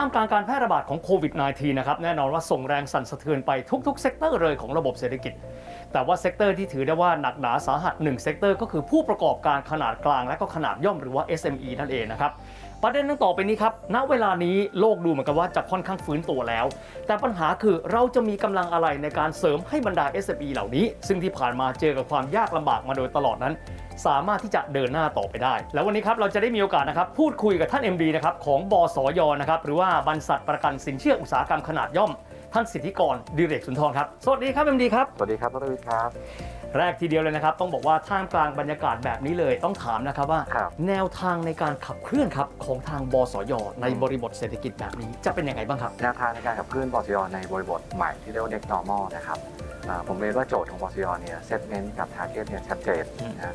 ท่ามกลางการแพร่ระบาดของโควิด -19 นะครับแน่นอนว่าส่งแรงสั่นสะเทือนไปทุกๆ เซกเตอร์เลยของระบบเศรษฐกิจ แต่ว่าเซกเตอร์ที่ถือได้ว่าหนักหนาสาหัสหนึ่งเซกเตอร์ก็คือผู้ประกอบการขนาดกลางและก็ขนาดย่อมหรือว่า SME นั่นเองนะครับ ประเด็นต่อไปนี้ครับ ณ เวลานี้โลกดูเหมือนกับว่าจะค่อนข้างฟื้นตัวแล้ว แต่ปัญหาคือเราจะมีกำลังอะไรในการเสริมให้บรรดา SME เหล่านี้ ซึ่งที่ผ่านมาเจอกับความยากลำบากมาโดยตลอดนั้น สามารถที่จะเดินหน้าต่อไปได้ แล้ววันนี้ครับเราจะได้มีโอกาสนะครับพูดคุยกับท่าน MD นะครับของบสยนะครับหรือว่าบรรษัทประกันสินเชื่ออุตสาหกรรมขนาดย่อม ท่านสิทธิกรดิเรกสุนทรครับ สวัสดีครับ MD ครับ สวัสดีครับดรวิทย์ครับ แรกทีเดียวเลยนะครับ ต้องบอกว่าท่ามกลางบรรยากาศแบบนี้เลยต้องถามนะครับว่า ครับแนวทางในการขับเคลื่อนครับของทางบสยในบริบทเศรษฐกิจแบบนี้จะเป็นยังไงบ้างครับ แนวทางในการขับเคลื่อนบสยในบริบทใหม่ที่เรียกว่า next normal นะครับอ่าผมเรียนว่าโจทย์ของบสยเนี่ย segment กับ target เนี่ยชัดเจนอืมนะ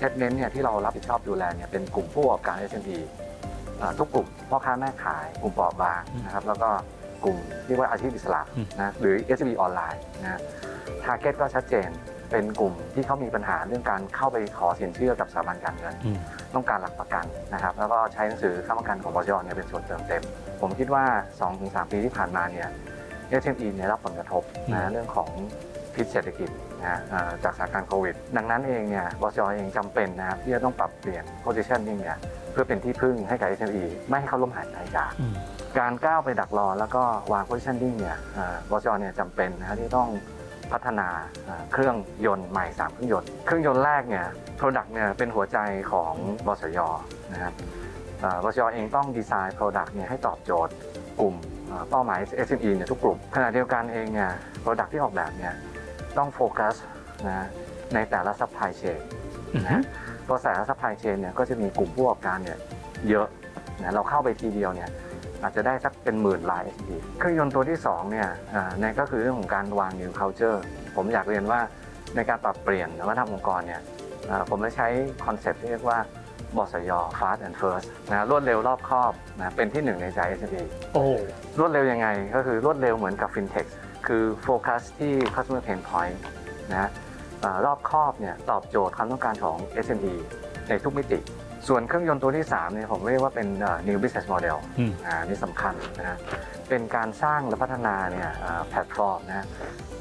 segment เนี่ยที่เรารับผิดชอบดูแลเนี่ยเป็นกลุ่มผู้ประกอบการ SME อ่าทุกกลุ่มพ่อค้าแม่ขายกลุ่มเปราะบางนะครับแล้วก็กลุ่มเรียกว่าอาชีพอิสระนะหรือ SME ออนไลน์นะ target ก็ชัดเจน เป็นกลุ่มที่เขามีปัญหาเรื่องการเข้าไปขอสินเชื่อกับสถาบันการเงิน ต้องการหลักประกันนะครับ แล้วก็ใช้หนังสือค้ำประกันของบชเนี่ยเป็นส่วนเติมเต็ม ผมคิดว่า 2-3 ปีที่ผ่านมาเนี่ย SME เนี่ยรับผลกระทบอืมนะเรื่องของพิษเศรษฐกิจนะเอ่อจากสถานการณ์โควิด ดังนั้นเองเนี่ยบชเองจำเป็นนะครับที่จะต้องปรับเปลี่ยน positioning เนี่ยเพื่อเป็นที่พึ่งให้กับ SME ไม่ให้เขาล้มหายตายจากการก้าวไปดักรอแล้วก็วาง positioning เนี่ยเอ่อบชเนี่ยจำเป็นนะฮะที่ต้อง พัฒนาเอ่อเครื่องยนต์ใหม่ 3 เครื่องยนต์ เครื่องยนต์แรกเนี่ย Product เนี่ยเป็นหัวใจของบสยนะครับเอ่อบสยเองต้องดีไซน์ Product เนี่ยให้ตอบโจทย์กลุ่มเอ่อเป้าหมาย SME เนี่ยทุกกลุ่มขณะเดียวกันเองเนี่ย Product ที่ออกแบบเนี่ยต้องโฟกัสนะในแต่ละ supply chain นะตัวแต่ละ supply chain เนี่ยก็จะมีกลุ่มผู้ประกอบการเนี่ยเยอะนะเราเข้าไปทีเดียวเนี่ย อาจจะได้สักเป็นหมื่นลาย SME เครื่องยนต์ตัวที่2เนี่ยอ่านั่นก็คือเรื่องของการวาง new culture ผมอยากเรียนว่าในการปรับเปลี่ยนวัฒนธรรมองค์กรเนี่ยอ่าผมได้ใช้คอนเซ็ปต์ที่เรียกว่าบสย fast and first นะรวดเร็วรอบคอบนะเป็นที่หนึ่งในใจ SME โอ้รวดเร็วยังไงก็คือรวดเร็วเหมือนกับ fintech คือโฟกัสที่ customer pain point นะอ่ารอบคอบเนี่ยตอบโจทย์ความต้องการของ SME ในทุกมิติ ส่วนเครื่องยนต์ตัวที่3เนี่ยผมเรียกว่าเป็นเอ่อ new business model อืมอ่านี่สำคัญนะฮะเป็นการสร้างและพัฒนาเนี่ยอ่าแพลตฟอร์มนะฮะ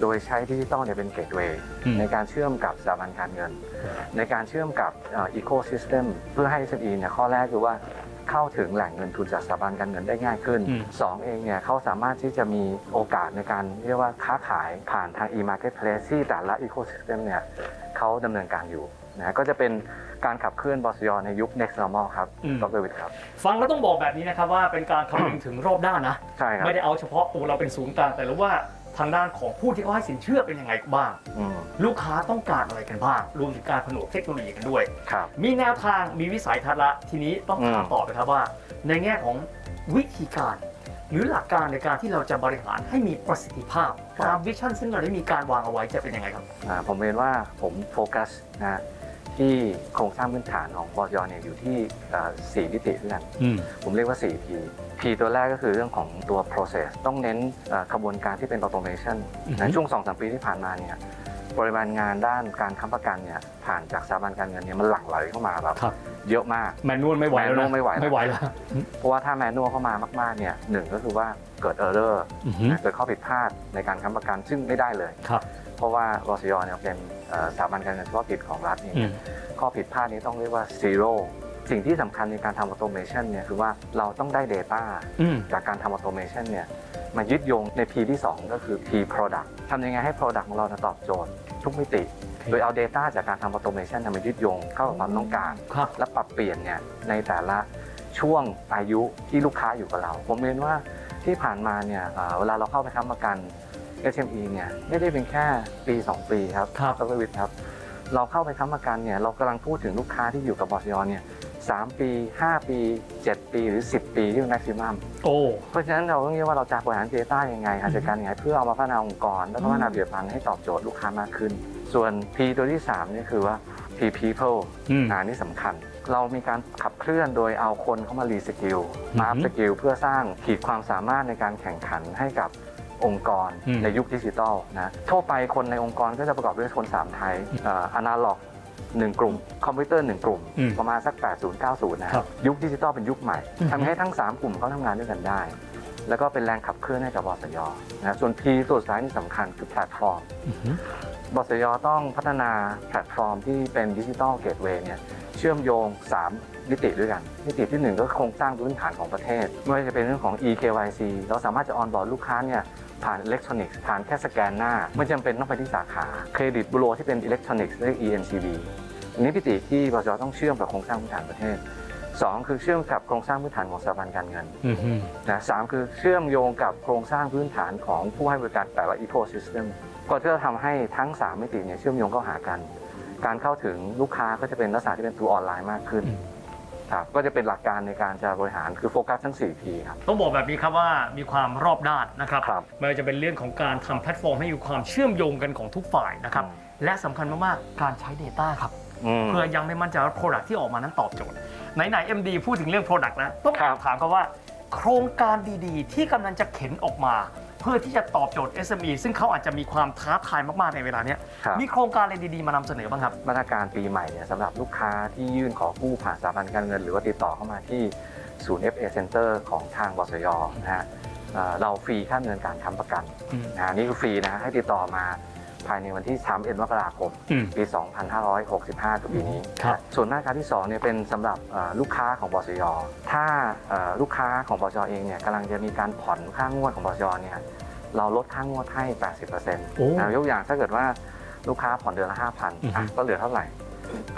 โดยใช้ดิจิตอลเนี่ยเป็นเกตเวย์อืมในการเชื่อมกับสถาบันการเงิน ในการเชื่อมกับอีโคซิสเต็มเพื่อให้ SME เนี่ยข้อแรกคือว่าเข้าถึงแหล่งเงินทุนจากสถาบันการเงินได้ง่ายขึ้นอืมสองเองเนี่ยเขาสามารถที่จะมีโอกาสในการเรียกว่าค้าขายผ่านทาง e-marketplace ที่แต่ละ ecosystem เนี่ยเขาดำเนินการอยู่ นะก็จะเป็นการขับเคลื่อนบสยในยุค next normal ครับอืม ดรวิทย์ครับ ฟังแล้วต้องบอกแบบนี้นะครับว่าเป็นการคำนึงถึงรอบด้านนะ ใช่ครับไม่ได้เอาเฉพาะตัวเราเป็นศูนย์กลางแต่รู้ว่าทางด้านของผู้ที่เขาให้สินเชื่อเป็นยังไงบ้าง อืมลูกค้าต้องการอะไรกันบ้าง รวมถึงการผนวกเทคโนโลยีกันด้วย ครับ มีแนวทางมีวิสัยทัศน์ละทีนี้ต้องถามอืม ต่อไปครับว่า ในแง่ของวิธีการ หรือหลักการในการที่เราจะบริหารให้มีประสิทธิภาพตามวิชั่นซึ่งเราได้มีการวางเอาไว้จะเป็นยังไงครับ อ่าผมเรียนว่าผมโฟกัสนะฮะ ที่โครงสร้างพื้นฐานของบอยเนี่ยอยู่ที่อ่าสี่มิติด้วยกันอืมผมเรียกว่า 4P P ตัวแรกก็คือเรื่องของตัว process ต้องเน้นอ่ากระบวนการที่เป็น automation อือฮึนะช่วง 2-3 ปีที่ผ่านมาเนี่ยปริมาณงานด้านการค้ำประกันเนี่ยผ่านจากสถาบันการเงินเนี่ยมันหลั่งไหลเข้ามาแบบครับเยอะมากแมนนวลไม่ไหวแล้วนะแมนนวลไม่ไหวแล้วไม่ไหวแล้วเพราะว่าถ้าแมนนวลเข้ามามากๆเนี่ยหนึ่งก็คือว่าเกิด error อือฮึนะเกิดข้อผิดพลาดในการค้ำประกันซึ่งไม่ได้เลยครับ เพราะว่ารสยเนี่ยเป็นเอ่อสถาบันการเงินเฉพาะกิจของรัฐเองอืมข้อผิดพลาดนี้ต้องเรียกว่า zero สิ่งที่สำคัญในการทำ automation เนี่ยคือว่าเราต้องได้ data อืมจากการทำ automation เนี่ยมายึดโยงใน P ที่ 2 ก็คือ P product ทำยังไงให้ product ของเราเนี่ยตอบโจทย์ทุกมิติ โดยเอา data จากการทำ automation เนี่ยมายึดโยงเข้ากับความต้องการครับและปรับเปลี่ยนเนี่ยในแต่ละช่วงอายุที่ลูกค้าอยู่กับเรา ผมเรียนว่าที่ผ่านมาเนี่ยเอ่อเวลาเราเข้าไปค้ำประกัน SME เนี่ยไม่ได้เป็นแค่ปี 2 ปีครับครับ ดรวิทย์ครับ เราเข้าไปค้ำประกันเนี่ยเรากำลังพูดถึงลูกค้าที่อยู่กับบอสยเนี่ยสามปี 5 ปี 7 ปีหรือ 10 ปีที่เป็นแม็กซิมัมโอ้ เพราะฉะนั้นเราต้องเรียกว่าเราจะบริหาร Data ยังไงหาจัดการยังไงเพื่อเอามาพัฒนาองค์กร แล้วก็พัฒนาผลิตภัณฑ์ให้ตอบโจทย์ลูกค้ามากขึ้น ส่วน P ตัวที่3เนี่ยคือว่า P people อืมอ่านี่สำคัญ เรามีการขับเคลื่อนโดยเอาคนเข้ามารีสกิลมาอัพอือฮึสกิลเพื่อสร้างขีดความสามารถในการแข่งขันให้กับ องค์กรอืมในยุคดิจิทัลนะทั่วไปคนในองค์กรก็จะประกอบด้วยคนสามไทยอนาล็อกหนึ่งกลุ่ม คอมพิวเตอร์หนึ่งกลุ่ม อืมประมาณสัก 80 90 นะคครัรับบยุคดิจิทัลเป็นยุคใหม่อือฮึทำให้ทั้ง 3 กลุ่มเขาทำงานด้วยกันได้ แล้วก็เป็นแรงขับเคลื่อนให้กับบสยนะส่วน P ตัวสุดท้ายที่สำคัญคือแพลตฟอร์ม อือหือ บสยต้องพัฒนาแพลตฟอร์มที่เป็นดิจิ t a ลเกตเวย์เนี่ยเชื่อมโยง 3 มิติด้วยกัน มิติที่ 1 ก็คือโครงสร้างพื้นฐานของประเทศ ไม่ว่าจะเป็นเรื่องของ eKYC เราสามารถจะออนบอร์ดลูกค้าเนี่ย ผ่านอิเล็กทรอนิกส์ผ่านแค่สแกนหน้า ไม่จำเป็นต้องไปที่สาขา เครดิตบูโรที่เป็นอิเล็กทรอนิกส์เรียก ENCB อันนี้มิติที่บสยต้องเชื่อมกับโครงสร้างพื้นฐานประเทศสองคือเชื่อมกับโครงสร้างพื้นฐานของสถาบันการเงินนะสามคือเชื่อมโยงกับโครงสร้างพื้นฐานของผู้ให้บริการแต่ละ ecosystem ก็จะทำให้ทั้ง 3 มิติเนี่ยเชื่อมโยงเข้าหากัน การเข้าถึงลูกค้าก็จะเป็นลักษณะที่เป็นตัวออนไลน์มากขึ้น ครับก็จะเป็นหลักการในการจะบริหารคือโฟกัสทั้ง 4P ครับ ต้องบอกแบบนี้ครับว่ามีความรอบด้านนะครับครับไม่ว่าจะเป็นเรื่องของการทำแพลตฟอร์มให้มีความเชื่อมโยงกันของทุกฝ่ายนะครับ อืมและสำคัญมากๆ การใช้ Data ครับ อืม เพื่อยังไม่มั่นใจว่า Product ที่ออกมานั้นตอบโจทย์ ไหนๆ MD พูดถึงเรื่อง Product แล้ว ต้องครับ ถามเขาว่า โครงการดีๆ ที่กำลังจะเข็นออกมา เพื่อที่จะตอบโจทย์ SME ซึ่งเขาอาจจะมีความท้าทายมากๆในเวลาเนี้ยครับ มีโครงการอะไรดีๆมานำเสนอบ้างครับ มาตรการปีใหม่เนี่ยสำหรับลูกค้าที่ยื่นขอกู้ผ่านสถาบันการเงิน หรือว่าติดต่อเข้ามาที่ศูนย์ FA Center ของทางบสยนะฮะเอ่อเราฟรีค่าดำเนินการค้ำประกันอืมนะฮะนี่คือฟรีนะฮะให้ติดต่อมา ภายในวันที่ 31 มกราคม อืม ปี 2565คือปีนี้ ครับ ส่วนมาตรการที่2เนี่ยเป็นสำหรับเอ่อลูกค้าของบสยถ้าเอ่อลูกค้าของบสยเองเนี่ยกำลังจะมีการผ่อนค่างวดของบสยเนี่ยเราลดค่างวดให้ 80%โอ้นะยกอย่างถ้าเกิดว่าลูกค้าผ่อนเดือนละ5,000อือฮึ อะก็เหลือเท่าไหร่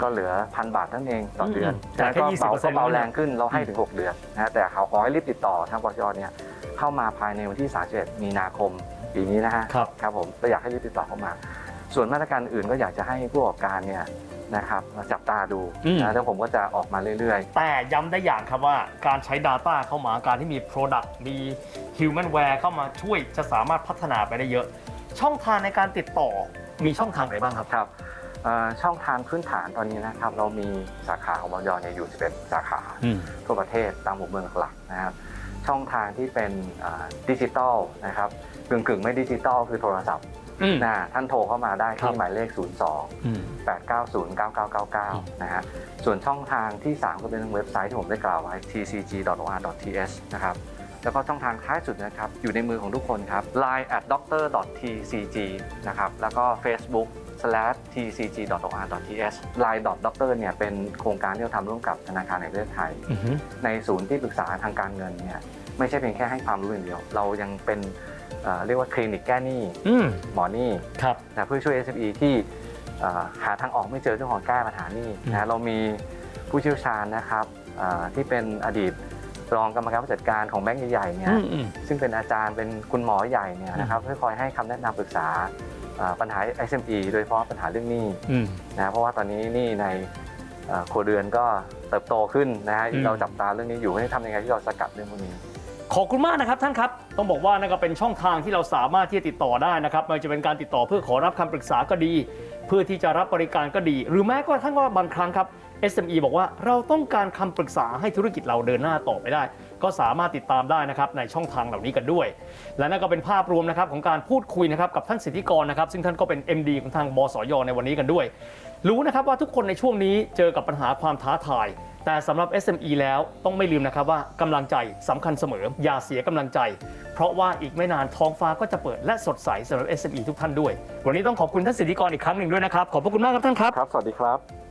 ก็เหลือพันบาทนั่นเองต่อเดือนอืมจ่ายแค่ก็เบา20%ก็เบานั่นแหละแรงขึ้นเราให้ถึง 6 เดือนนะแต่เขาขอให้รีบติดต่อทางบสยเนี่ยเข้ามาภายในวันที่ 31 มีนาคมปีนี้นะฮะครับครับผมก็อยากให้รีบติดต่อเข้ามา ส่วนมาตรการอื่นก็อยากจะให้ผู้ประกอบการเนี่ยนะครับมาจับตาดูอืมนะแล้วผมก็จะออกมาเรื่อยแต่ย้ำได้อย่างครับว่าการใช้ Data เข้ามาการที่มี Product มี Humanware เข้ามาช่วยจะสามารถพัฒนาไปได้เยอะ ช่องทางในการติดต่อมีช่องทางไหนบ้างครับๆครับเอ่อ ช่องทางพื้นฐานตอนนี้นะครับ เรามีสาขาของบยเนี่ยอยู่ 11 สาขาอืมทั่วประเทศตามหัวเมืองหลักๆนะครับช่องทางที่เป็นเอ่อดิจิตอลนะครับกึ่งกึ่งๆไม่ดิจิตอลคือโทรศัพท์อืมนะท่านโทรเข้ามาได้ครัที่บหมายเลข 02อืม8909999 นะฮะส่วนช่องทางที่ 3 ก็เป็นเว็บไซต์ที่ผมได้กล่าวไว้ tcg.or.th นะครับแล้วก็ช่องทางท้ายสุดนะครับ อยู่ในมือของทุกคนครับ line at doctor.tcg นะครับแล้วก็ Facebook slash tcg.or.th line doctor เนี่ยเป็นโครงการที่เราทำร่วมกับธนาคารแห่งประเทศไทย อือหือในศูนย์ที่ปรึกษาทางการเงินเนี่ยไม่ใช่เพียงแค่ให้ความรู้อย่างเดียว เรายังเป็นเอ่อเรียกว่าคลินิกแก้หนี้อืมหมอหนี้ครับ นะเพื่อช่วย SME ที่เอ่อหาทางออกไม่เจอเรื่องของแก้ปัญหาหนี้อืมนะเรามีผู้เชี่ยวชาญนะครับเอ่อที่เป็นอดีตรองกรรมการผู้จัดการของแบงก์ใหญ่ๆเนี่อืยมอืม ซึ่งเป็นอาจารย์เป็นคุณหมอใหญ่เนี่ยอืมนะครับเพื่อคอยให้คำแนะนำปรึกษาเอ่อ ปัญหา SME โดยเฉพาะปัญหาเรื่องหนี้อืมนะเพราะว่าตอนนี้หนี้ในเอ่อครัวเรือนก็เติบโตขึ้นนะฮะอืมเราจับตาเรื่องนี้อยู่ให้ทำยังไงที่เราสกัดเรื่องพวกนี้ขอบคุณมากนะครับท่านครับ ต้องบอกว่านั่นก็เป็นช่องทางที่เราสามารถที่จะติดต่อได้นะครับไม่ว่าจะเป็นการติดต่อเพื่อขอรับคำปรึกษาก็ดี เพื่อที่จะรับบริการก็ดี หรือแม้กระทั่งว่าบางครั้งครับ SME บอกว่าเราต้องการคำปรึกษาให้ธุรกิจเราเดินหน้าต่อไปได้ ก็สามารถติดตามได้นะครับในช่องทางเหล่านี้กันด้วย และนั่นก็เป็นภาพรวมนะครับของการพูดคุยนะครับกับท่านสิทธิกรนะครับซึ่งท่านก็เป็น MD ของทางบสยในวันนี้กันด้วย รู้นะครับว่าทุกคนในช่วงนี้เจอกับปัญหาความท้าทายแต่สำหรับ SME แล้วต้องไม่ลืมนะครับว่ากำลังใจสำคัญเสมอ อย่าเสียกำลังใจ เพราะว่าอีกไม่นานท้องฟ้าก็จะเปิดและสดใสสำหรับ SME ทุกท่านด้วย วันนี้ต้องขอบคุณท่านสิทธิกรอีกครั้งหนึ่งด้วยนะครับ ขอบพระคุณมากครับท่านครับ ครับ สวัสดีครับ